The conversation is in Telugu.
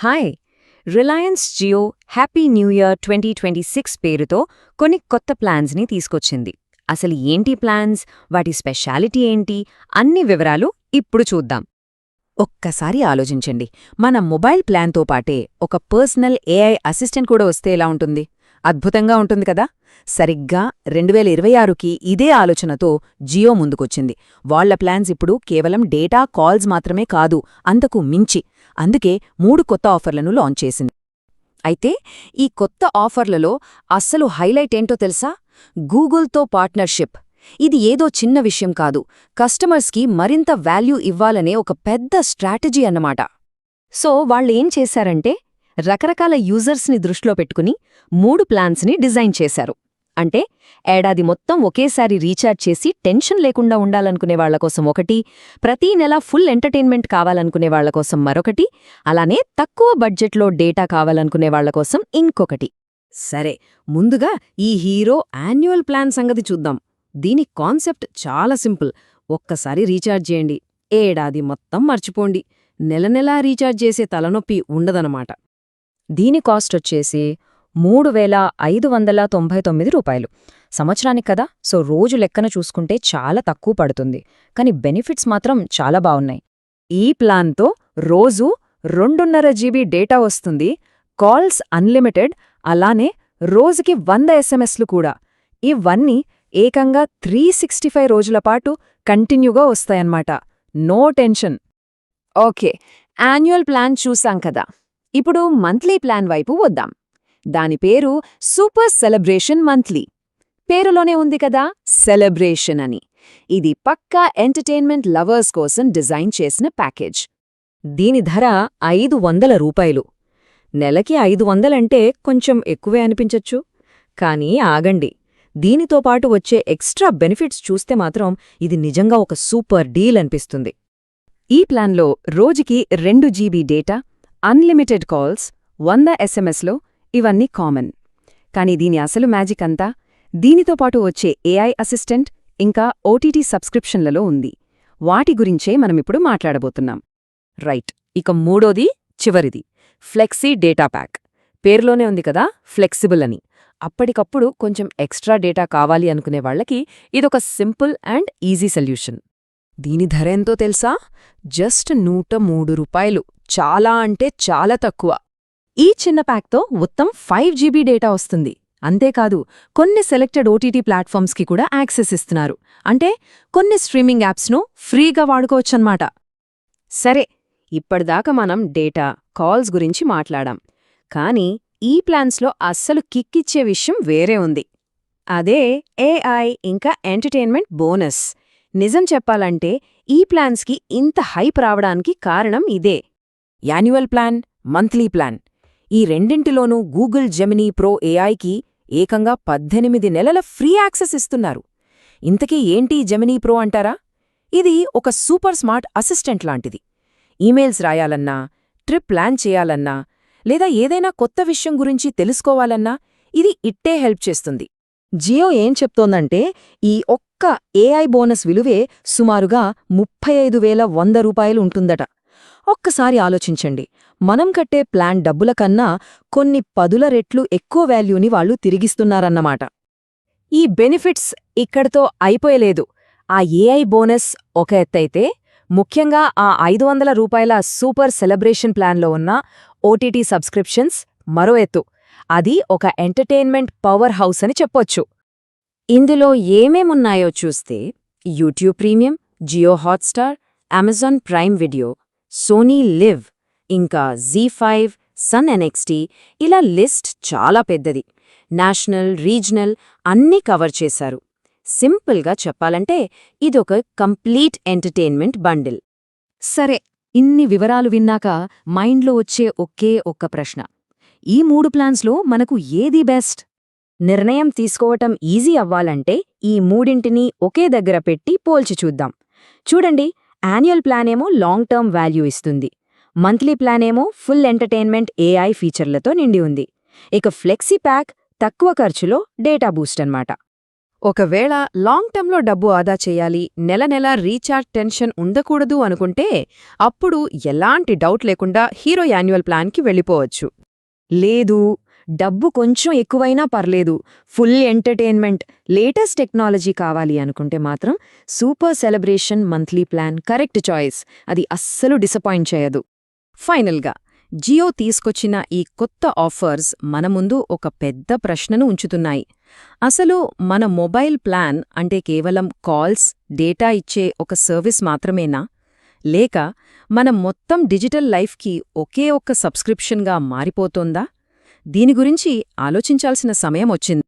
Hi. Reliance Jio happy new year twenty twenty six పేరుతో కొన్ని కొత్త ప్లాన్స్ని తీసుకొచ్చింది. అసలు ఏంటి ప్లాన్స్? వాటి స్పెషాలిటీ ఏంటి? అన్ని వివరాలు ఇప్పుడు చూద్దాం. ఒక్కసారి ఆలోచించండి. మన మొబైల్ ప్లాన్తో పాటే ఒక పర్సనల్ ఏఐ అసిస్టెంట్ కూడా వస్తే ఎలా ఉంటుంది? అద్భుతంగా ఉంటుంది కదా? సరిగ్గా రెండువేల ఇరవై ఆరుకి ఇదే ఆలోచనతో జియో ముందుకొచ్చింది. వాళ్ళ ప్లాన్స్ ఇప్పుడు కేవలం డేటా కాల్స్ మాత్రమే కాదు అంతకు మించి. అందుకే మూడు కొత్త ఆఫర్లను లాంచ్ చేసింది. అయితే ఈ కొత్త ఆఫర్లలో అస్సలు హైలైట్ ఏంటో తెలుసా? గూగుల్తో పార్ట్నర్షిప్. ఇది ఏదో చిన్న విషయం కాదు. కస్టమర్స్కి మరింత వాల్యూ ఇవ్వాలనే ఒక పెద్ద స్ట్రాటజీ అన్నమాట. సో వాళ్ళేం చేశారంటే రకరకాల యూజర్స్ని దృష్టిలో పెట్టుకుని మూడు ప్లాన్స్ని డిజైన్ చేశారు. అంటే ఏడాది మొత్తం ఒకేసారి రీఛార్జ్ చేసి టెన్షన్ లేకుండా ఉండాలనుకునే వాళ్ళ కోసం ఒకటి ప్రతీ నెల ఫుల్ ఎంటర్టైన్మెంట్ కావాలనుకునే వాళ్ళ కోసం మరొకటి అలానే తక్కువ బడ్జెట్లో డేటా కావాలనుకునే వాళ్ళ కోసం ఇంకొకటి. సరే ముందుగా ఈ హీరో యాన్యువల్ ప్లాన్ సంగతి చూద్దాం. దీని కాన్సెప్ట్ చాలా సింపుల్. ఒక్కసారి రీఛార్జ్ చేయండి. ఏడాది మొత్తం మర్చిపోండి. నెల నెలా రీఛార్జ్ చేసే తలనొప్పి ఉండదనమాట దీని కాస్ట్ వచ్చేసి మూడు వేల ఐదు వందల తొంభై తొమ్మిది రూపాయలు. సంవత్సరానికి కదా? సో రోజు లెక్కన చూసుకుంటే చాలా తక్కువ పడుతుంది. కానీ బెనిఫిట్స్ మాత్రం చాలా బావున్నాయి ఈ ప్లాన్తో రోజు రెండున్నర జీబీ డేటా వస్తుంది. కాల్స్ అన్లిమిటెడ్ అలానే రోజుకి వంద ఎస్ఎంఎస్లు కూడా. ఇవన్నీ ఏకంగా త్రీ సిక్స్టీ ఫైవ్ రోజుల పాటు కంటిన్యూగా వస్తాయన్నమాట. No tension. Okay annual plan చూసాం కదా. ఇప్పుడు మంత్లీ ప్లాన్ వైపు వద్దాం. దాని పేరు సూపర్ సెలబ్రేషన్ మంత్లీ. పేరులోనే ఉంది కదా సెలబ్రేషన్ అని. ఇది పక్కా ఎంటర్టైన్మెంట్ లవర్స్ కోసం డిజైన్ చేసిన ప్యాకేజ్. దీని ధర ఐదు వందల రూపాయలు. నెలకి ఐదు వందలంటే కొంచెం ఎక్కువే అనిపించొచ్చు. కానీ ఆగండి దీనితో పాటు వచ్చే ఎక్స్ట్రా బెనిఫిట్స్ చూస్తే మాత్రం ఇది నిజంగా ఒక సూపర్ డీల్ అనిపిస్తుంది. ఈ ప్లాన్లో రోజుకి రెండు జీబీ డేటా అన్లిమిటెడ్ కాల్స్ వంద ఎస్ఎంఎస్లో ఇవన్నీ కామన్. కానీ దీని అసలు మ్యాజిక్ అంతా? దీనితో పాటు వచ్చే ఏఐ అసిస్టెంట్ ఇంకా ఓటీటీ సబ్స్క్రిప్షన్లలో ఉంది. వాటి గురించే మనమిప్పుడు మాట్లాడబోతున్నాం. రైట్ ఇక మూడోది చివరిది. Flexi data pack. పేరులోనే ఉంది కదా ఫ్లెక్సిబుల్ అని. అప్పటికప్పుడు కొంచెం ఎక్స్ట్రా డేటా కావాలి అనుకునే వాళ్ళకి ఇదొక సింపుల్ అండ్ ఈజీ సొల్యూషన్. దీని ధర ఎంతో తెలుసా? జస్ట్ నూట మూడు రూపాయలు. చాలా అంటే చాలా తక్కువ. ఈ చిన్న ప్యాక్తో మొత్తం ఫైవ్ జీబీ డేటా వస్తుంది. అంతేకాదు కొన్ని సెలెక్టెడ్ ఓటీటీ ప్లాట్ఫామ్స్కి కూడా యాక్సెస్ ఇస్తున్నారు. అంటే కొన్ని స్ట్రీమింగ్ యాప్స్ను ఫ్రీగా వాడుకోవచ్చన్నమాట. సరే ఇప్పటిదాకా మనం డేటా కాల్స్ గురించి మాట్లాడాం. కానీ ఈ ప్లాన్స్లో అస్సలు కిక్కిచ్చే విషయం వేరే ఉంది. అదే ఏఐ ఇంకా ఎంటర్టైన్మెంట్ బోనస్. నిజం చెప్పాలంటే ఈ ప్లాన్స్కి ఇంత హైప్ రావడానికి కారణం ఇదే. Annual plan monthly plan. ఈ రెండింటిలోనూ గూగుల్ జెమినీ ప్రో ఏఐకి ఏకంగా పద్దెనిమిది నెలల ఫ్రీ యాక్సెస్ ఇస్తున్నారు. ఇంతకీ ఏంటి జెమినీ ప్రో అంటారా? ఇది ఒక సూపర్ స్మార్ట్ అసిస్టెంట్ లాంటిది. ఈమెయిల్స్ రాయాలన్నా ట్రిప్ ప్లాన్ చేయాలన్నా లేదా ఏదైనా కొత్త విషయం గురించి తెలుసుకోవాలన్నా ఇది ఇట్టే హెల్ప్ చేస్తుంది. జియో ఏం చెప్తోందంటే ఈ ఒక్క ఏఐ బోనస్ విలువే సుమారుగా ముప్పై ఐదు వేల వంద రూపాయలు ఉంటుందట. ఒక్కసారి ఆలోచించండి. మనం కట్టే ప్లాన్ డబ్బుల కన్నా కొన్ని పదుల రెట్లు ఎక్కువ వాల్యూని వాళ్ళు తిరిగిస్తున్నారన్నమాట. ఈ బెనిఫిట్స్ ఇక్కడితో అయిపోయలేదు. ఆ ఏఐ బోనస్ ఒక ఎత్తైతే ముఖ్యంగా ఆ ఐదు వందల రూపాయల సూపర్ సెలబ్రేషన్ ప్లాన్లో ఉన్న ఓటీటీ సబ్స్క్రిప్షన్స్ మరో ఎత్తు. అది ఒక ఎంటర్టైన్మెంట్ పవర్ హౌస్ అని చెప్పొచ్చు. ఇందులో ఏమేమున్నాయో చూస్తే YouTube premium Jio Hotstar Amazon Prime Video Sony Liv ఇంకా జీ ఫైవ్ సన్ ఎన్ఎక్స్టీ ఇలా లిస్ట్ చాలా పెద్దది. నేషనల్ రీజనల్ అన్నీ కవర్ చేశారు. సింపుల్గా చెప్పాలంటే ఇదొక కంప్లీట్ ఎంటర్టైన్మెంట్ బండిల్ సరే ఇన్ని వివరాలు విన్నాక మైండ్లో వచ్చే ఒకే ఒక్క ప్రశ్న. ఈ మూడు ప్లాన్స్లో మనకు ఏది బెస్ట్? నిర్ణయం తీసుకోవటం ఈజీ అవ్వాలంటే ఈ మూడింటినీ ఒకే దగ్గర పెట్టి పోల్చి చూద్దాం. చూడండి యాన్యువల్ ప్లాన్ ఏమో లాంగ్ టర్మ్ వాల్యూ ఇస్తుంది. మంత్లీ ప్లానేమో ఫుల్ ఎంటర్టైన్మెంట్ ఏఐ ఫీచర్లతో నిండి ఉంది. ఇక ఫ్లెక్సీ ప్యాక్ తక్కువ ఖర్చులో డేటా బూస్ట్ అన్నమాట. ఒకవేళ లాంగ్ టర్మ్లో డబ్బు ఆదా చేయాలి నెల నెల రీఛార్జ్ టెన్షన్ ఉండకూడదు అనుకుంటే అప్పుడు ఎలాంటి డౌట్ లేకుండా హీరో యాన్యువల్ ప్లాన్కి వెళ్ళిపోవచ్చు. లేదు డబ్బు కొంచెం ఎక్కువైనా పర్లేదు. ఫుల్ ఎంటర్టైన్మెంట్ లేటెస్ట్ టెక్నాలజీ కావాలి అనుకుంటే మాత్రం super celebration monthly plan correct choice. అది అస్సలు డిసప్పాయింట్ చేయదు. ఫైనల్గా జియో తీసుకొచ్చిన ఈ కొత్త ఆఫర్స్ మన ముందు ఒక పెద్ద ప్రశ్నను ఉంచుతున్నాయి. అసలు మన మొబైల్ ప్లాన్ అంటే కేవలం కాల్స్ డేటా ఇచ్చే ఒక సర్వీస్ మాత్రమేనా? లేక మన మొత్తం డిజిటల్ లైఫ్కి ఒకే ఒక్క సబ్స్క్రిప్షన్గా మారిపోతోందా? దీని గురించి ఆలోచించాల్సిన సమయం వచ్చింది.